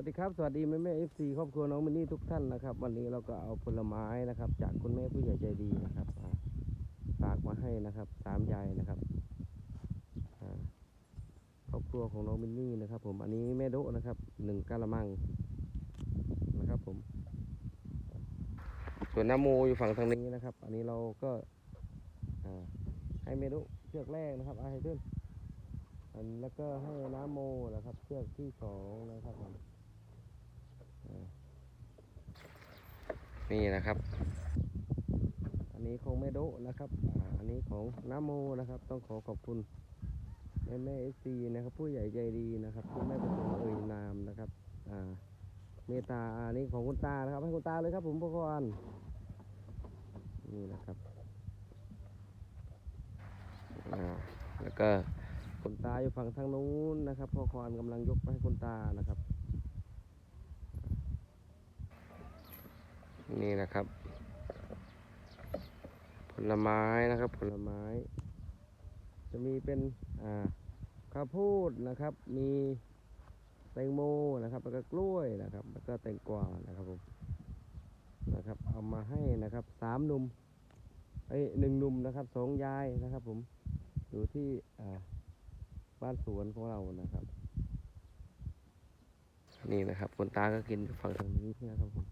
วัสดีครับสวัสดีแม่แม่เอฟซีครอบครัวน้องมินนี่ทุกท่านนะครับ วันนี้เราก็เอาผลไม้นะครับ จากคุณแม่ผู้ใหญ่ใจดีนะครับอ่าฝากมาให้นะครับสามยายนะครับครอบครัวของน้องมินนี่นะครับ ผมอันนี้แม่โดนะครับหนึ่งกะละมังนะครับ ผม ส่วนน้ำโมอยู่ฝั่งทางนี้นะครับ อันนี้เราก็ให้เมดุเชือกแรกนะครับเอาให้ขึ้นอันแล้วก็ให้น้ำโมนะครับเชือกที่สองนะครับผม นี่นะครับ อันนี้ของเมดุนะครับอ่าอันนี้ของน้ำโมนะครับ ต้องขอขอบคุณแม่แม่เอซีนะครับ ผู้ใหญ่ใจดีนะครับที่ไม่ประสงค์เอ่ยนามนะครับอ่าเมตตาอันนี้ของคุณตานะครับ ให้คุณตาเลยครับ ผมพ่อคอนนี่นะครับอ่าแล้วก็คุณตาอยู่ฝั่งทางนู้นนะครับพ่อคอนกำลังยกไปให้คุณตานะครับ นี่นะครับ ผลไม้นะครับ ผลไม้ จะมีเป็นอ่าข้าวโพดนะครับ มีแตงโมนะครับแล้วก็กล้วยนะครับ แล้วก็แตงกวานะครับผมนะครับ เอามาให้นะครับสามหนุ่มเอ้ยหนึ่งหนุ่มนะครับสองยายนะครับ ผมอยู่ที่อ่าบ้านสวนของเรานะครับ นี่นะครับคนตาก็กินฝั่งทางนี้นะครับผม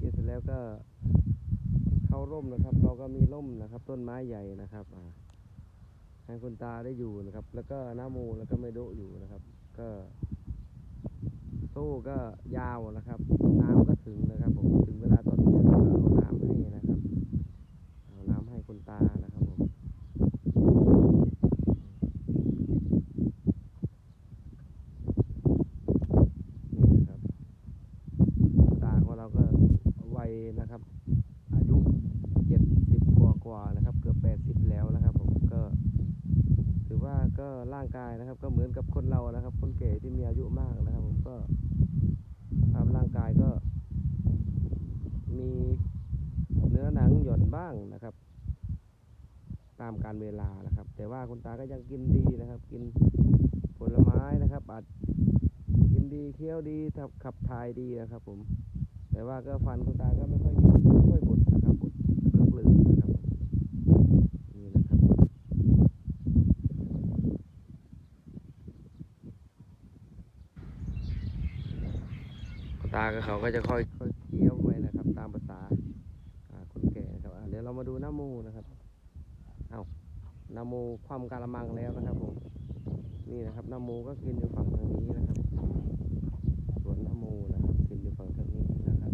กินเสร็จแล้วก็เข้า ร่มนะครับ เราก็มีร่มนะครับ ต้นไม้ใหญ่นะครับให้คุณตาได้อยู่นะครับ แล้วก็น้าโมแล้วก็ไม่โดอยู่นะครับ ก็ตู้ก็ยาวนะครับ น้ำก็ถึงนะครับผมถึงเวลาตอนเย็นก็เอาน้ำให้นะครับเอาน้ำให้คุณตานะครับผมนี่นะครับคุณตาของเราก็วัยนะครับ อายุเจ็ดสิบกว่ากว่าๆนะครับ เกือบแปดสิบแล้วนะครับ ผมก็ ถือว่าก็ ร่างกายนะครับ ก็เหมือนกับคนเรานะครับ คนแก่ที่มีอายุมากนะครับผมก็ตามร่างกายก็ มีเนื้อหนังหย่อนบ้างนะครับ ตามการเวลานะครับ แต่ว่าคุณตาก็ยังกินดีนะครับ กินผลไม้นะครับอาจกินดีเคี้ยวดีขับถ่ายดีนะครับ ผม แต่ว่าก็ฟันคุณตาก็ไม่ค่อยมีไม่ค่อยบุดนะครับบุดก็กลืนนะครับ คุณ ตากับเขาก็จะค่อยค่อยเคี้ยวไปนะครับ ตามภาษาคนแก่นะครับเดี๋ยวเรามาดูน้ำมูนะครับเอาน้ำมูความกาละมังแล้วนะครับผมนี่นะครับน้ำมูก็กินอยู่ฝั่งทางนี้นะครับส่วนน้ำมูนะครับกินอยู่ฝั่งทางนี้นะครับ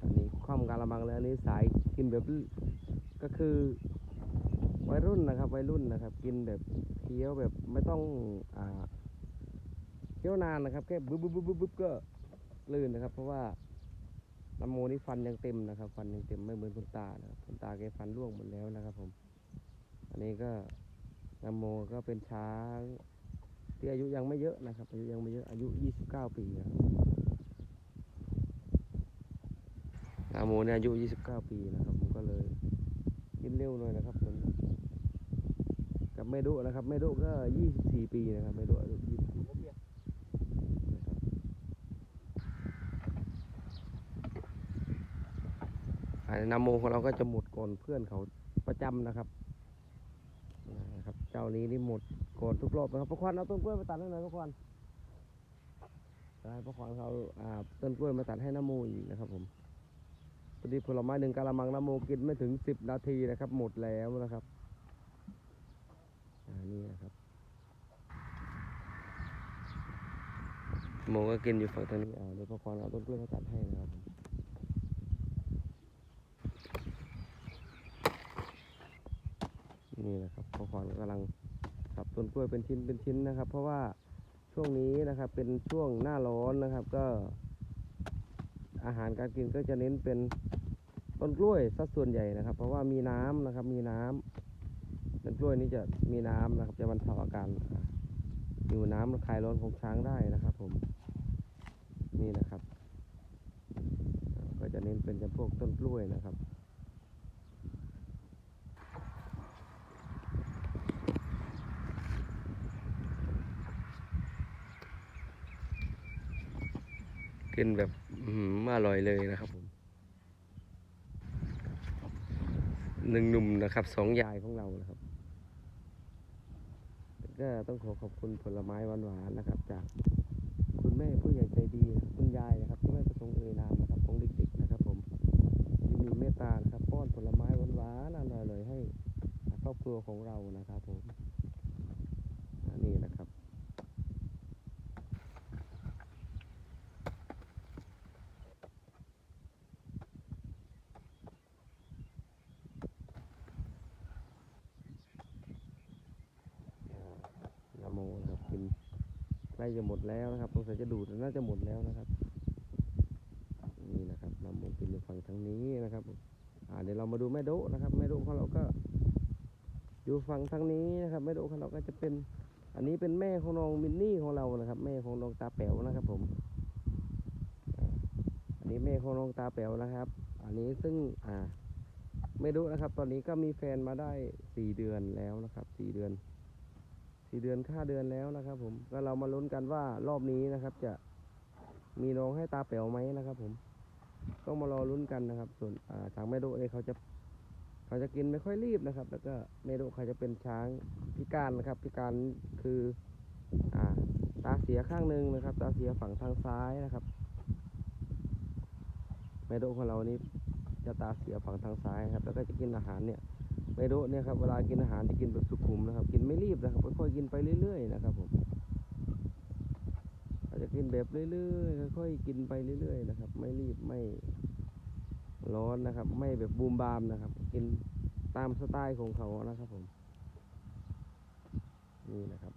อันนี้ความกาละมังแล้วอันนี้สายกินแบบก็คือวัยรุ่นนะครับวัยรุ่นนะครับ กินแบบเคี้ยวแบบไม่ต้องอ่า เคี้ยวนานนะครับแค่บึ๊บบึ๊บบึ๊บบึ๊บก็ลื่นนะครับ เพราะว่าลำโมนี่ฟันยังเต็มนะครับ ฟันยังเต็มไม่เหมือนคุณตานะครับคุณตาแกฟันร่วงหมดแล้วนะครับ ผม อันนี้ก็ลำโมก็เป็นช้างที่อายุยังไม่เยอะนะครับ อายุยังไม่เยอะอายุ 29 ปีนะครับลำโมเนี่ยอายุ 29 ปีนะครับ ผมก็เลยกินเร็วหน่อยนะครับตัวนี้กับแม่ดุนะครับแม่ดุก็ 24 ปีนะครับแม่ดุอายุ24 นะครับอั นนำโมของเราก็จะหมดก่อนเพื่อนเขาประจำนะครับนะครับ เจ้านี้นี่หมดก่อนทุกรอบนะครับพระควันเอาต้นกล้วยมาตัดให้หน่อยพระควันได้พระควันเขาอ่าต้นกล้วยมาตัดให้น้ำโมอีกนะครับ ผมพอดีผลไม้หนึ่งกะละมังน้ำโมกินไม่ถึงสิบนาทีนะครับ หมดแล้วนะครับอ่านี่นะครับโมก็กินอยู่ฝั่งทางนี้อ่าเดี๋ยวพอคอนเอาต้นกล้วยมาตัดให้นะครับผม นี่นะครับพอคอนกำลังสับต้นกล้วยเป็นชิ้นเป็นชิ้นนะครับ เพราะว่าช่วงนี้นะครับเป็นช่วงหน้าร้อนนะครับ ก็ อาหารการกินก็จะเน้นเป็นต้นกล้วยสัดส่วนใหญ่นะครับ เพราะว่ามีน้ำนะครับ มีน้ำต้นกล้วยนี้จะมีน้ำนะครับ จะบรรเทาอาการอยู่น้ำคลายร้อนของช้างได้นะครับ ผมนี่นะครับ ก็จะเน้นเป็นจำพวกต้นกล้วยนะครับ กินแบบอื้อร่อยเลยนะครับผมหนึ่งหนุ่มนะครับสองยายของเรานะครับก็ต้องขอขอบคุณผลไม้หวานๆนะครับ จากคุณแม่ผู้ใหญ่ใจดีคุณยายนะครับที่ไม่ประสงค์เอ่ยนามนะครับของเด็กๆนะครับ ผมที่มีเมตตานะครับ ป้อนผลไม้หวานๆอร่อยๆให้ครอบครัวของเรานะครับผมอันนี้นะครับ นโมนะครับกินใก ล้จะหมดแล้วนะครับสงสัยจะดูดน่าจะหมดแล้วนะครับ นี่นะครับนโมกินอยู่ฝั่งทางนี้นะครับอ่าเดี๋ยวเรามาดูแม่โดนะครับแม่โดของเราก็อยู่ฝั่งทางนี้นะครับแม่โดของเราก็จะเป็น อันนี้เป็นแม่ของน้องมินนี่ของเรานะครับ แม่ของน้องตาแป๋วนะครับ ผมอันนี้แม่ของน้องตาแป๋วนะครับ อันนี้ซึ่งอ่าไม่รู้นะครับ ตอนนี้ก็มีแฟนมาได้สี่เดือนแล้วนะครับสี่เดือน สี่เดือนค่าเดือนแล้วนะครับ ผมก็เรามาลุ้นกันว่ารอบนี้นะครับ จะมีน้องให้ตาแป๋วไหมนะครับ ผมต้องมารอลุ้นกันนะครับ ส่วนอ่าทางแม่โดเนี่ยเขาจะเขาจะกินไม่ค่อยรีบนะครับ แล้วก็แม่โดเขาจะเป็นช้างพิการนะครับ พิการคืออ่าตาเสียข้างหนึ่งนะครับ ตาเสียฝั่งทางซ้ายนะครับแม่โดของเรานี่จะตาเสียฝั่งทางซ้ายครับ แล้วก็จะกินอาหารเนี่ย ไมโดะเนี่ยครับเวลากินอาหารจะกินแบบสุขุมนะครับ กินไม่รีบนะครับค่อยๆกินไปเรื่อยๆนะครับผมเราจะกินแบบเรื่อยๆค่อยๆกินไปเรื่อยๆนะครับ ไม่รีบไม่ร้อนนะครับ ไม่แบบบูมบามนะครับ กินตามสไตล์ของเขานะครับผม นี่นะครับ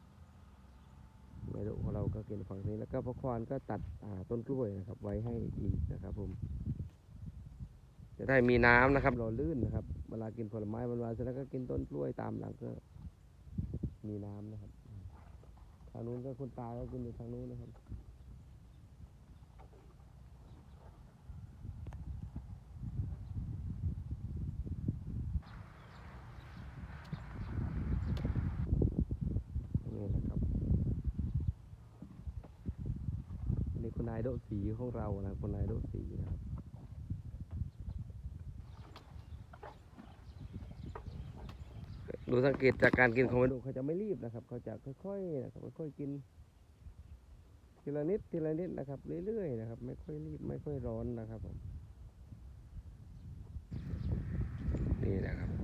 ไมโดะของเราก็กินฝั่งนี้แล้วก็พอควานก็ตัดอ่าต้นกล้วยนะครับ ไว้ให้อีกนะครับผม จะได้มีน้ำนะครับหล่อลื่นนะครับ เวลากินผลไม้วันวานๆเสร็จแล้วก็กินต้นกล้วยตามหลังก็ มีน้ำนะครับ ทางนู้นก็คุณตาก็กินอยู่ทางนู้นนะครับนี่นะครับนี่คุณนายโดสีของเรานะครับคุณนายโดสีนะครับ ดูสังเกตจากการกินของมันดูเขาจะไม่รีบนะครับเขาจะค่อยๆนะครับค่อยๆกิน ทีละนิดทีละนิดนะครับ เรื่อยๆนะครับ ไม่ค่อยรีบไม่ค่อยร้อนนะครับผมนี่นะครับ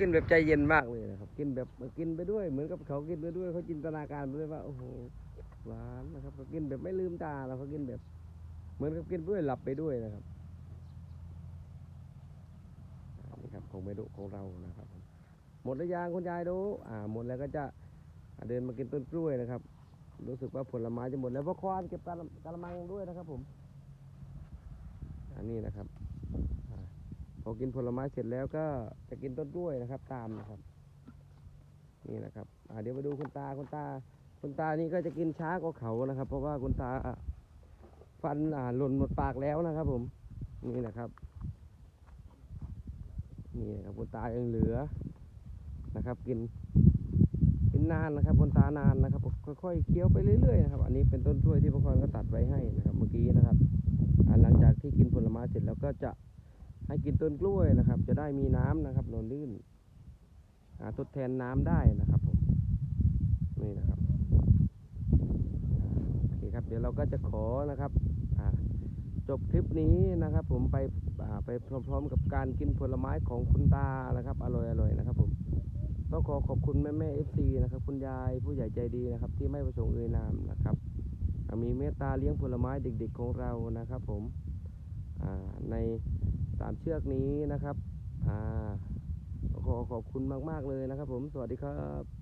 กินแบบใจเย็นมากเลยนะครับ กินแบบกินไปด้วย เหมือนกับเขากินไปด้วยเขาจินตนาการไปด้วยว่าโอ้โหหวานนะครับเขากินแบบไม่ลืมตาแล้วเขากินแบบ เหมือนกับกินไปด้วยหลับไปด้วยนะครับนี่ครับของเมดูของเรานะครับ หมดหรือยังคุณยายดูอ่า หมดแล้วก็จะเดินมากินต้นกล้วยนะครับ รู้สึกว่าผลไม้จะหมดแล้วเพราะควานเก็บกะละกะละมังด้วยนะครับ ผม อันนี้นะครับ อกินผลไม้เสร็จแล้วก็จะกินต้นกล้วยนะครับ ตามนะครับ นี่นะครับเดี๋ยวไปดูคุณตาคุณตา คุณตานี่ก็จะกินช้ากว่าเขานะครับ เพราะว่าคุณตาฟันอ่าหล่นหมดปากแล้วนะครับ ผม นี่นะครับนี่นะครับคุณตายังเหลือนะครับ กินกินนานนะครับคุณตานานนะครับค่อยๆเคี้ยวไปเรื่อยๆนะครับ อันนี้เป็นต้นกล้วยที่พระคอนก็ตัดไว้ให้นะครับ เมื่อกี้นะครับหลังจากที่กินผลไม้เสร็จแล้วก็จะ ให้กินต้นกล้วยนะครับ จะได้มีน้ำนะครับหล่นลื่นอ่าทดแทนน้ำได้นะครับผมนี่นะครับโอเคครับ เดี๋ยวเราก็จะขอนะครับจบคลิปนี้นะครับ ผมไปไปพร้อมๆ กับการกินผลไม้ของคุณตานะครับ อร่อยๆนะครับ ผมต้องขอขอบคุณแม่แม่เอฟซีนะครับ คุณยายผู้ใหญ่ใจดีนะครับ ที่ไม่ประสงค์เอ่ยนามนะครับ มีเมตตาเลี้ยงผลไม้เด็ก ๆของเรานะครับ ผมใน สามเชือกนี้นะครับ อ่าขอขอบคุณมาก ๆ เลยนะครับผม สวัสดีครับ